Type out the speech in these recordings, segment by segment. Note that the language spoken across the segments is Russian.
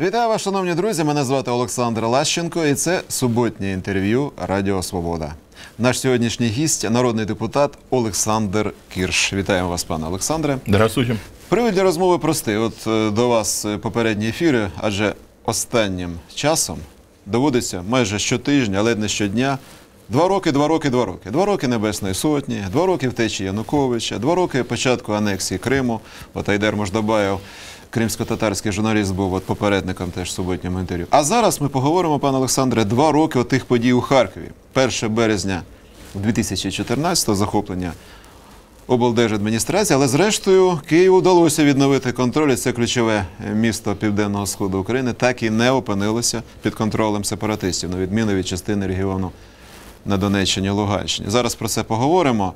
Вітаю вас, шановні друзі. Мене звати Олександр Лащенко, і це суботнє інтерв'ю Радіо Свобода. Наш сьогоднішній гість народний депутат Олександр Кірш. Вітаємо вас, пане Олександре. Здравствуйте. Привід для розмови простий. От е, до вас попередні ефіри, адже останнім часом доводиться майже щотижня, ледь не щодня. Два роки, два роки, два роки. Два роки Небесної Сотні, два роки втечі Януковича, два роки початку анексії Криму. От Айдер Мождабаєв, кримсько-татарський журналіст, був от попередником теж в суботньому інтерв'ю. А зараз ми поговоримо, пане Олександре, два роки тих подій у Харкові. 1 березня 2014-го захоплення облдержадміністрації, але зрештою Києву вдалося відновити контроль. і Це ключове місто Південного Сходу України, так і не опинилося під контролем сепаратистів, на відміну від частини регіону на Донеччині, Луганщині. Зараз про це поговоримо.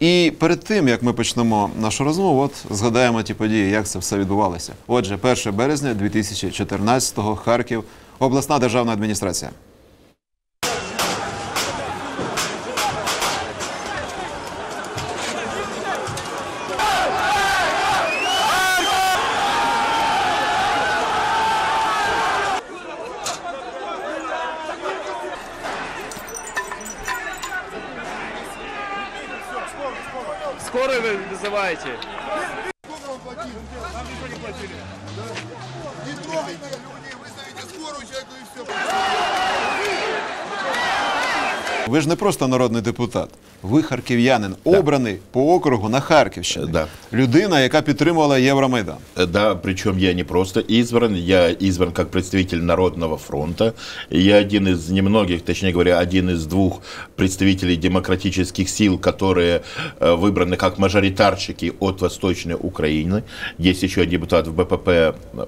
І перед тим, як ми почнемо нашу розмову, от згадаємо ті події, як це все відбувалося. Отже, 1 березня 2014-го, Харків, обласна державна адміністрація. Скорую вы вызываете? Не трогайте людей, вызовите скорую человеку и все. Ви ж не просто народний депутат, ви харків'янин, обраний по округу на Харківщині. Да. Людина, яка підтримувала Євромайдан. Э, Да, причем я не просто избран, я избран как представитель Народного фронта. Я один из немногих, точнее говоря, один из двух представителей демократических сил, которые э, выбраны как мажоритарщики от Восточной Украины. Есть еще депутат в БПП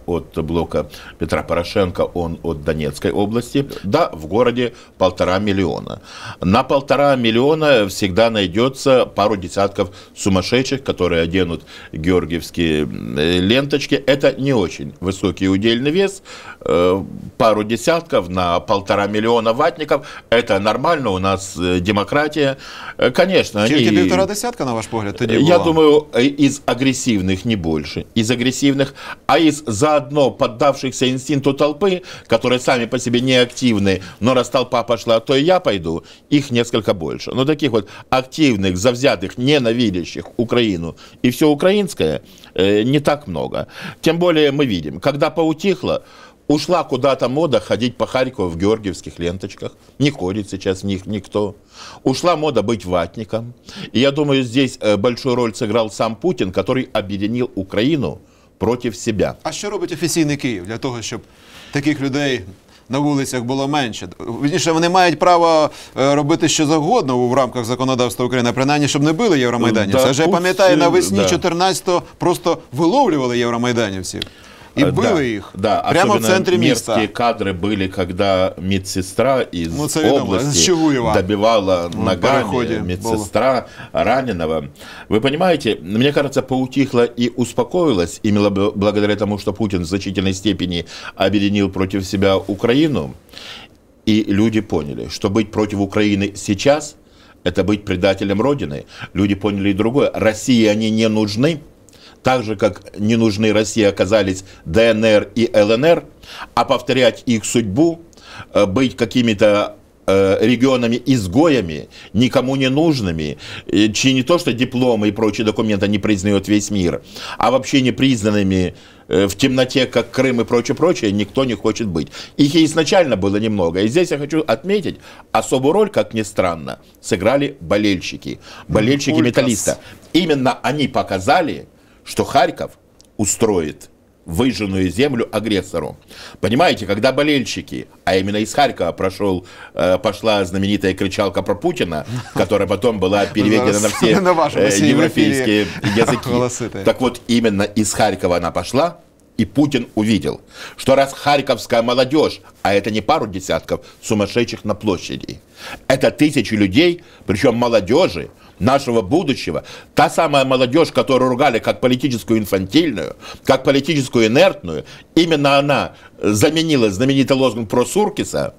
от блока Петра Порошенко, он от Донецкой области. Да, в городе полтора миллиона. На полтора миллиона всегда найдется пару десятков сумасшедших, которые оденут георгиевские э, ленточки. Это не очень высокий удельный вес. Э, Пару десятков на полтора миллиона ватников. Это нормально, у нас э, демократия. Э, Конечно, Тільки они... півтора десятка, на ваш погляд, тоді Я була? думаю, э, из агрессивных не больше. Из агрессивных, а из заодно поддавшихся инстинкту толпы, которые сами по себе не активны, но раз толпа пошла, то и я пойду, их несколько больше. Но таких вот активных, завзятых, ненавидящих Украину и все украинское э, не так много. Тем более мы видим, когда поутихло, Ушла куда-то мода ходить по Харькову в георгиевских ленточках. Не ходит сейчас в них никто. Ушла мода быть ватником. И я думаю, здесь э, большую роль сыграл сам Путин, который объединил Украину против себя. А що робить офіційний Київ для того, щоб таких людей на вулицях було менше? Вірніше, вони мають право е, робити що завгодно в рамках законодавства України, принаймні, щоб не били євромайданівців. Да, Адже я пам'ятаю, е, навесні да. 14-го просто виловлювали євромайданівців і Э, били да, їх Да, прямо в особенно центрі мерзкие міста. кадры были, когда медсестра из Ну, це відомо, области з Чугуєва. добивала Ну, в переході ногами медсестра раненого. Вы понимаете, мне кажется, поутихла и успокоилась именно б- благодаря тому, что Путин в значительной степени объединил против себя Украину. И люди поняли, что быть против Украины сейчас – это быть предателем Родины. Люди поняли и другое. России они не нужны, так же, как не нужны России оказались ДНР и ЛНР, а повторять их судьбу, э, быть какими-то э, регионами-изгоями, никому не нужными, э, чьи не то что дипломы и прочие документы не признает весь мир, а вообще не признанными в темноте, как Крым и прочее-прочее, никто не хочет быть. Их и изначально было немного. И здесь я хочу отметить, особую роль, как ни странно, сыграли болельщики. Болельщики Улькас. металлиста. Именно они показали, что Харьков устроит выжженную землю агрессору. Понимаете, когда болельщики, а именно из Харькова прошел, э, пошла знаменитая кричалка про Путина, которая потом была переведена на все э, европейские языки. Так вот, именно из Харькова она пошла, и Путин увидел, что раз харьковская молодежь, а это не пару десятков сумасшедших на площади, это тысячи людей, причем молодежи, нашего будущего, та самая молодежь, которую ругали как политическую инфантильную, как политическую инертную, именно она заменила знаменитый лозунг про Суркиса,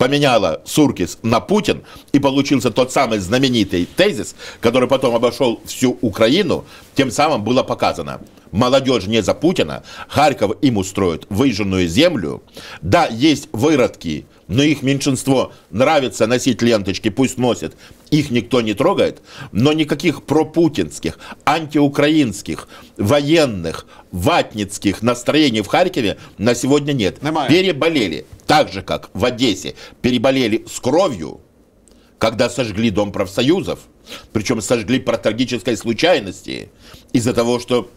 поменяла Суркис на Путин, и получился тот самый знаменитый тезис, который потом обошел всю Украину, тем самым было показано, молодежь не за Путина, Харьков им устроит выжженную землю. Да, есть выродки, но их меньшинство нравится носить ленточки, пусть носят. Их никто не трогает, но никаких пропутинских, антиукраинских, военных, ватницких настроений в Харькове на сегодня нет. Немає. Переболели, так же как в Одессе, переболели с кровью, когда сожгли Дом профсоюзов, причем сожгли по трагической случайности, из-за того, что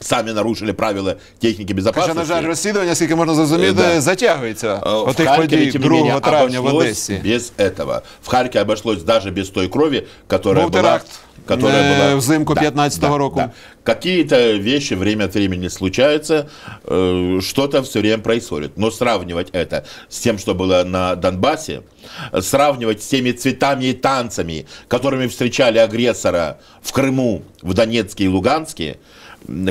сами нарушили правила техники Хоча, безопасности. на жаль, розслідування, скільки можна зрозуміти, Да. затягується. Э, в Отих Харькове, подій тем не 2 менее, травня в обошлось Одесі. без этого. В Харькове обошлось даже без той крови, которая Был была... теракт, Которая э, была... взимку 15-го року. Какие-то вещи время от времени случаются, э, что-то все время происходит. Но сравнивать это с тем, что было на Донбассе, э, сравнивать с теми цветами и танцами, которыми встречали агрессора в Крыму, в Донецке и Луганске, м,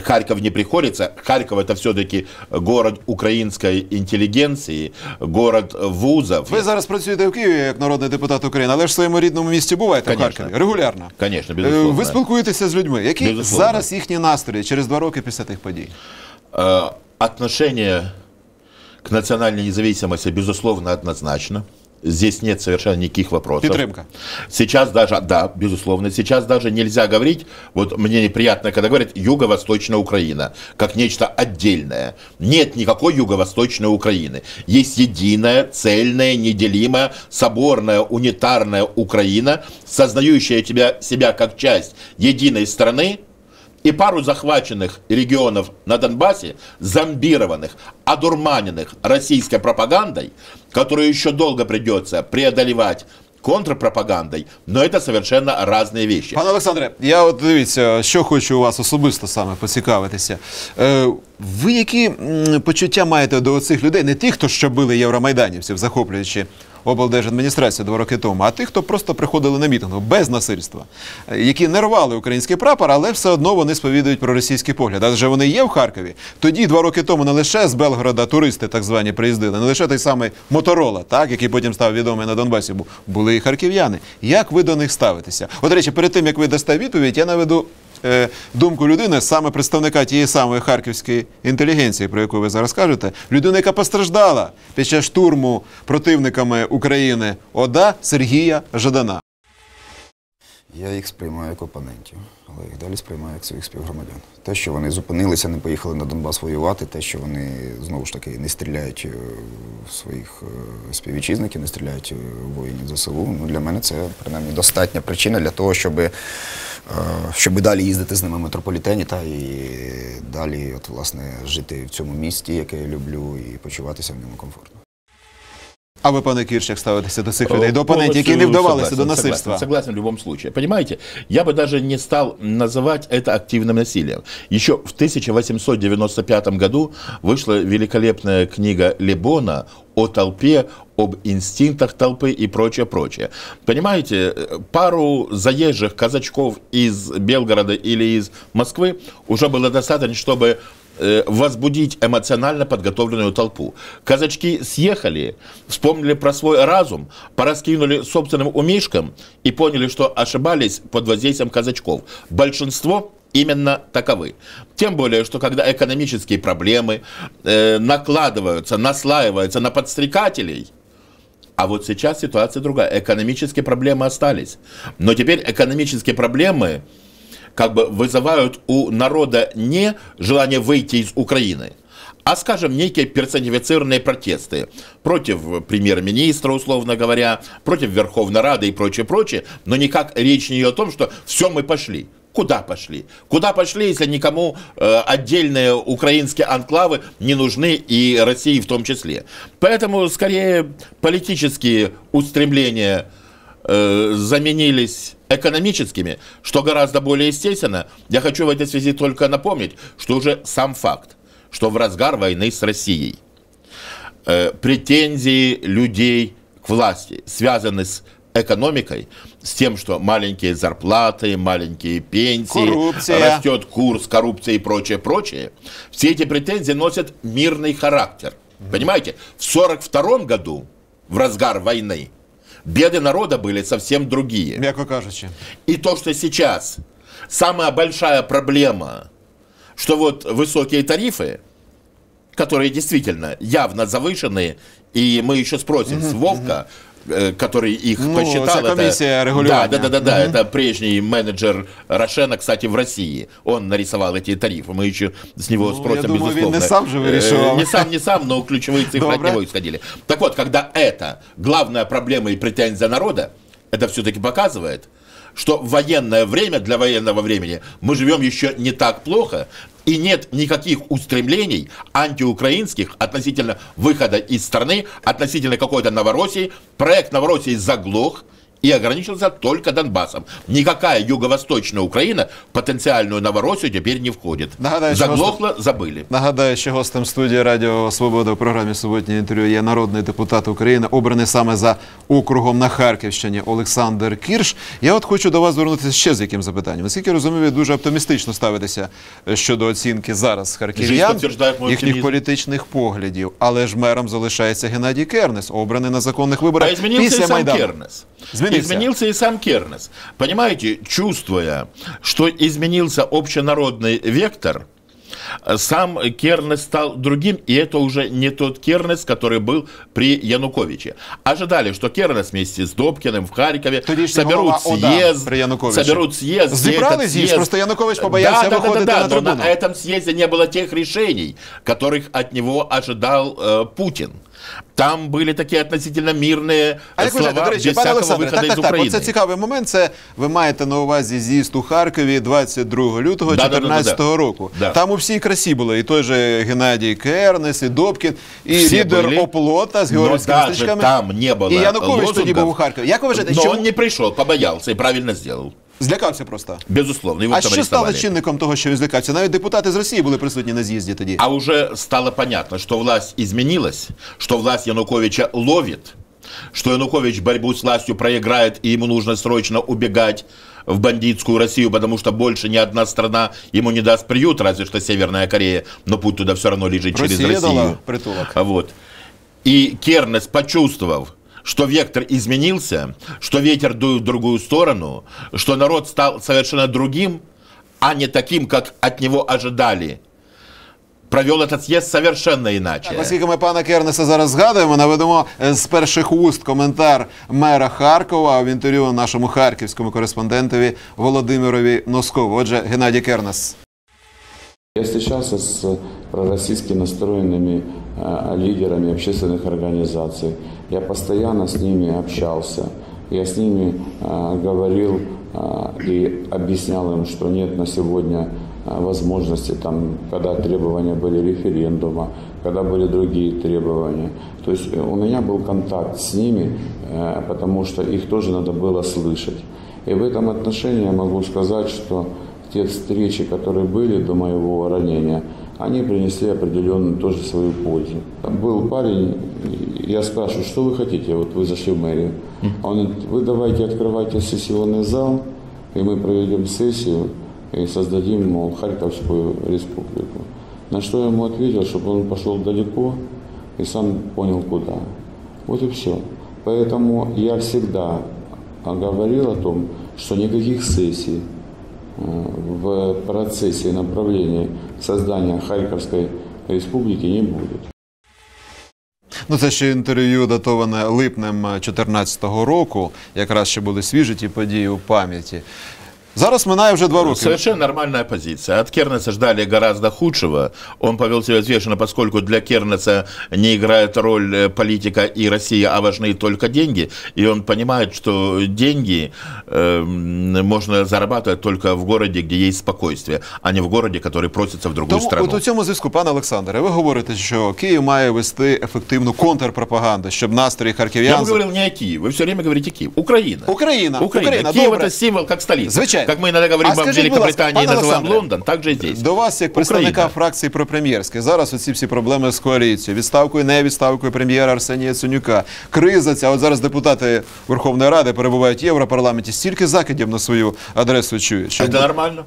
Харьков не приходится. Харьков это все-таки город украинской интеллигенции, город вузов. Ви зараз працюєте в Києві як народний депутат України, але ж в своєму рідному місті буваєте в Конечно. Харкові регулярно. Конечно, Е, безусловно. Ви спілкуєтеся з людьми. Які Безусловно. зараз їхні настрої через два роки після тих подій? Э, Отношение к национальной независимости, безусловно, однозначно. Здесь нет совершенно никаких вопросов. Підтримка. Сейчас даже, да, безусловно, сейчас даже нельзя говорить, вот мне неприятно, когда говорят Юго-Восточная Украина, как нечто отдельное. Нет никакой Юго-Восточной Украины. Есть единая, цельная, неделимая, соборная, унитарная Украина, сознающая тебя, себя как часть единой страны, и пару захваченных регионов на Донбассе, зомбированных, одурманенных российской пропагандой, которую еще долго придется преодолевать контрпропагандой, но это совершенно разные вещи. Пане Олександре, я от дивіться, що хочу у вас особисто саме поцікавитися. Е, ви які м, почуття маєте до цих людей, не тих, хто ще били євромайданівців, захоплюючи облдержадміністрацію два роки тому, а тих, хто просто приходили на мітинг без насильства, е, які не рвали український прапор, але все одно вони сповідують про російський погляд. Адже вони є в Харкові. Тоді два роки тому не лише з Белгорода туристи так звані приїздили, не лише той самий Моторола, так який потім став відомий на Донбасі, бу- були і харків'яни. Як ви до них ставитеся? От речі, перед тим як ви дасте відповідь, я наведу. Е, Думку людини, саме представника тієї самої харківської інтелігенції, про яку ви зараз кажете, людина, яка постраждала під час штурму противниками України ОДА Сергія Жадана. Я їх сприймаю як опонентів, але їх далі сприймаю як своїх співгромадян. Те, що вони зупинилися, не поїхали на Донбас воювати, те, що вони знову ж таки не стріляють е, в своїх е, співвітчизників, не стріляють в воїнів ЗСУ. Ну, для мене це принаймні достатня причина для того, щоб, е, щоб далі їздити з ними в метрополітені та і далі, от, власне, жити в цьому місті, яке я люблю, і почуватися в ньому комфортно. А ви, пане Кірш, як ставитеся до цих людей, до Э, опонентів, які не полностью вдавалися согласен, до насильства? Согласен, согласен в любом случае. Понимаете, я бы даже не стал называть это активным насилием. Еще в 1895 году вышла великолепная книга Лебона о толпе, об инстинктах толпы и прочее, прочее. Понимаете, э, пару заезжих казачков из Белгорода или из Москвы уже было достаточно, чтобы э, возбудить эмоционально подготовленную толпу. Казачки съехали, вспомнили про свой разум, пораскинули собственным умишкам и поняли, что ошибались под воздействием казачков. Большинство именно таковы. Тем более, что когда экономические проблемы э, накладываются, наслаиваются на подстрекателей, а вот сейчас ситуация другая. Экономические проблемы остались. Но теперь экономические проблемы как бы вызывают у народа не желание выйти из Украины, а, скажем, некие персонифицированные протесты против премьер-министра, условно говоря, против Верховной Рады и прочее, прочее, но никак речь не о том, что все, мы пошли. Куда пошли? Куда пошли, если никому э, отдельные украинские анклавы не нужны, и России в том числе? Поэтому, скорее, политические устремления э, заменились экономическими, что гораздо более естественно. Я хочу в этой связи только напомнить, что уже сам факт, что в разгар войны с Россией э, претензии людей к власти связаны с экономикой, с тем, что маленькие зарплаты, маленькие пенсии, Коррупция. растет курс, коррупция и прочее, прочее, все эти претензии носят мирный характер. Понимаете, в 1942 году в разгар войны, беды народа были совсем другие. М'яко кажучи. И то, что сейчас самая большая проблема, что вот высокие тарифы, которые действительно явно завышенные, и мы еще спросим с Вовка, э, который их Ну, посчитал. это комиссия регулирования. Да, да, да, да, да, это прежний менеджер Рошена, кстати, в России. Он нарисовал эти тарифы. Мы еще с него Ну, спросим, я думаю, безусловно. не сам же Э, вирішував. Не сам, не сам, но ключевые цифры от Добре. него исходили. Так вот, когда это главная проблема и претензия народа, это все-таки показывает, что военное время, для военного времени, мы живем еще не так плохо, и нет никаких устремлений антиукраинских относительно выхода из страны, относительно какой-то Новороссии. Проект Новороссии заглох, и ограничился только Донбассом. Никакая юго-восточная Украина в потенциальную Новороссию теперь не входит. Нагадаю, Заглохло, забыли. Нагадаю, що гостем студії Радіо Свобода у програмі суботнє інтерв'ю є народний депутат України, обраний саме за округом на Харківщині Олександр Кірш. Я от хочу до вас звернутися ще з яким запитанням. Наскільки розумію, ви дуже оптимістично ставитеся щодо оцінки зараз харків'ян, їхніх політичних поглядів. Але ж мером залишається Геннадій Кернес, обраний на законних виборах А изменился після Майдану. Кернес. Изменился. Изменился и сам Кернес. Понимаете, чувствуя, что изменился общенародный вектор, э, сам Кернес стал другим, и это уже не тот Кернес, который был при Януковиче. Ожидали, что Кернес вместе с Добкиным в Харькове Тодішній соберут голова ОДА съезд, при Януковичі. соберут съезд. где Зібрали этот з'їзд, съезд- просто Янукович побоявся да, да, да, виходити да, на да, но трибуну. на этом съезде не было тех решений, которых от него ожидал э, Путин. Там были такие относительно мирные А як ви слова вважаєте, до речі, без пане всякого Олександре, выхода так, из так, так, Украины. оце цікавий момент. Це ви маєте на увазі з'їзд у Харкові 22 лютого Да, да, да, да, 2014 да. року. Да. Там у всій красі були і той же Геннадій Кернес, і Добкін, і Всі лідер були. Оплота з Но георгійськими даже стрічками. там не было І Янукович тоді лозунгов. був у Харкові. Як ви вважаєте, Но чому он не пришел, побоялся и правильно сделал. злякався просто? Безусловно, его А там що стало арестовали. чинником того, що він злякався? Навіть депутати з Росії були присутні на з'їзді тоді. А уже стало понятно, что власть изменилась, что власть Януковича ловит, что Янукович борьбу с властью проиграет, и ему нужно срочно убегать в бандитскую Россию, потому что больше ни одна страна ему не даст приют, разве что Северная Корея, но путь туда все равно лежит через Россия дала Россию. притулок. А Вот. И Кернес, почувствовав, что вектор изменился, что ветер дует в другую сторону, что народ стал совершенно другим, а не таким, как от него ожидали, провел этот съезд совершенно иначе. Оскільки ми пана Кернеса зараз згадуємо, наведемо е, з перших уст коментар мера Харкова в інтерв'ю нашому харківському кореспондентові Володимирові Носкову. Отже, Геннадій Кернес. Я встречался с пророссийски настроенными э, лидерами общественных организаций. Я постоянно с ними общался. Я с ними э, говорил э, и объяснял им, что нет на сегодня возможности, там, когда требования были референдума, когда были другие требования. То есть у меня был контакт с ними, потому что их тоже надо было слышать. И в этом отношении я могу сказать, что те встречи, которые были до моего ранения, они принесли определенную тоже свою пользу. Был парень, я спрашиваю, что вы хотите, вот вы зашли в мэрию. Он говорит, вы давайте открывайте сессионный зал, и мы проведем сессию и создадим, мол, Харьковскую республику. На что я ему ответил, чтобы он пошел далеко и сам понял куда. Вот и все. Поэтому я всегда говорил о том, что никаких сессий в процессе направления создания Харьковской республики не будет. Ну, це ще інтерв'ю датоване липнем 2014 року. Якраз ще були свіжі ті події у пам'яті. Зараз минає вже два роки. Совершенно нормальная позиция. От Кернеса ждали гораздо худшего. Он повел себя взвешенно, поскольку для Кернеса не играет роль э, политика и Россия, а важны только деньги. И он понимает, что деньги э, можно зарабатывать только в городе, где есть спокойствие, а не в городе, который просится в другую Тому страну. от у цьому зв'язку, пане Олександре, ви говорите, що Київ має вести ефективну контрпропаганду, щоб настрої Я харків'ян. бы говорил не о Киеве, вы все время говорите Киев. Украина. Украина, Украина. Украина, Киев добре. это символ как столица. Звичайно. Как мы иногда говорим А об скажіть, будь ласка, Великобритании и пане называем Олександре, Лондон, так же и здесь. До вас, як представника Україна. фракції пропрем'єрської, зараз оці всі проблеми з коаліцією, відставкою, не відставкою прем'єра Арсенія Яценюка, криза ця. От зараз депутати Верховної Ради перебувають в Європарламенті, стільки закидів на свою адресу чують. Що Это нормально.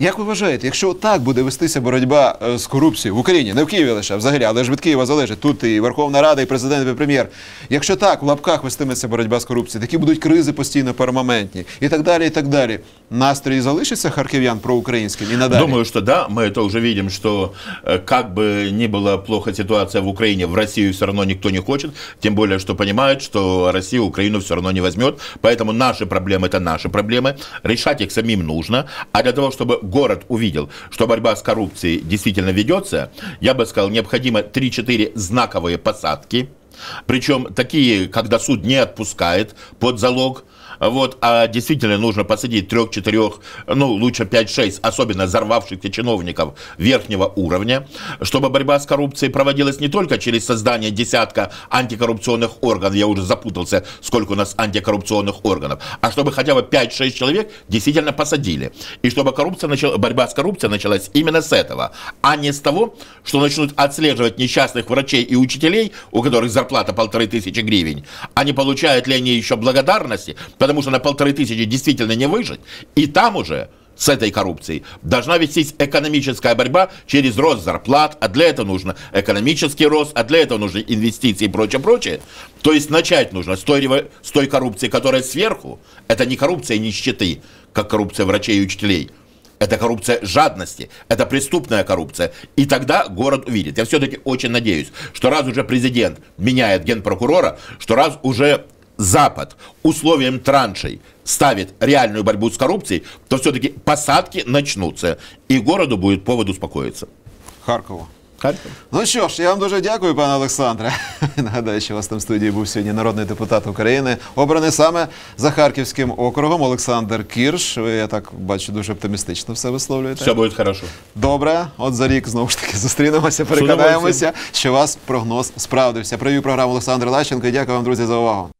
Як ви вважаєте, якщо так буде вестися боротьба е, з корупцією в Україні, не в Києві лише, взагалі, але ж від Києва залежить тут і Верховна Рада, і президент, і прем'єр. Якщо так в лапках вестиметься боротьба з корупцією, такі будуть кризи постійно пермаментні і так далі, і так далі. Настрій залишиться харків'ян проукраїнським і надалі. Думаю, что да, мы это уже видим, что э, как бы ни была плохо ситуация в Украине, в Россию все равно никто не хочет, тем более, что понимают, что Россия Украину все равно не возьмет, поэтому наши проблемы это наши проблемы, решать их самим нужно, а для того, чтобы город увидел, что борьба с коррупцией действительно ведется, я бы сказал, необходимо 3-4 знаковые посадки, причем такие, когда суд не отпускает под залог, вот, а действительно нужно посадить трех-четырех, ну, лучше 5-6, особенно взорвавшихся чиновников верхнего уровня, чтобы борьба с коррупцией проводилась не только через создание десятка антикоррупционных органов, я уже запутался, сколько у нас антикоррупционных органов, а чтобы хотя бы 5-6 человек действительно посадили. И чтобы коррупция начала, борьба с коррупцией началась именно с этого, а не с того, что начнут отслеживать несчастных врачей и учителей, у которых зарплата полторы тысячи гривен, а не получают ли они еще благодарности, потому что на полторы тысячи действительно не выжить, и там уже с этой коррупцией должна вестись экономическая борьба через рост зарплат, а для этого нужно экономический рост, а для этого нужны инвестиции и прочее, прочее. То есть начать нужно с той, с той коррупции, которая сверху. Это не коррупция нищеты, как коррупция врачей и учителей. Это коррупция жадности, это преступная коррупция. И тогда город увидит. Я все-таки очень надеюсь, что раз уже президент меняет генпрокурора, что раз уже Запад условием траншей ставит реальную борьбу с коррупцией, то все-таки посадки начнутся, и городу будет повод успокоиться. Харкову. Харьков. Ну що ж, я вам дуже дякую, пане Олександре. Нагадаю, що у вас там в студії був сьогодні народний депутат України, обраний саме за Харківським округом Олександр Кірш. Ви, я так бачу, дуже оптимістично все висловлюєте. Все будет хорошо. Добре, от за рік знову ж таки зустрінемося, переконаємося, що у вас прогноз справдився. Привів програму Олександр Лащенко. Дякую вам, друзі, за увагу.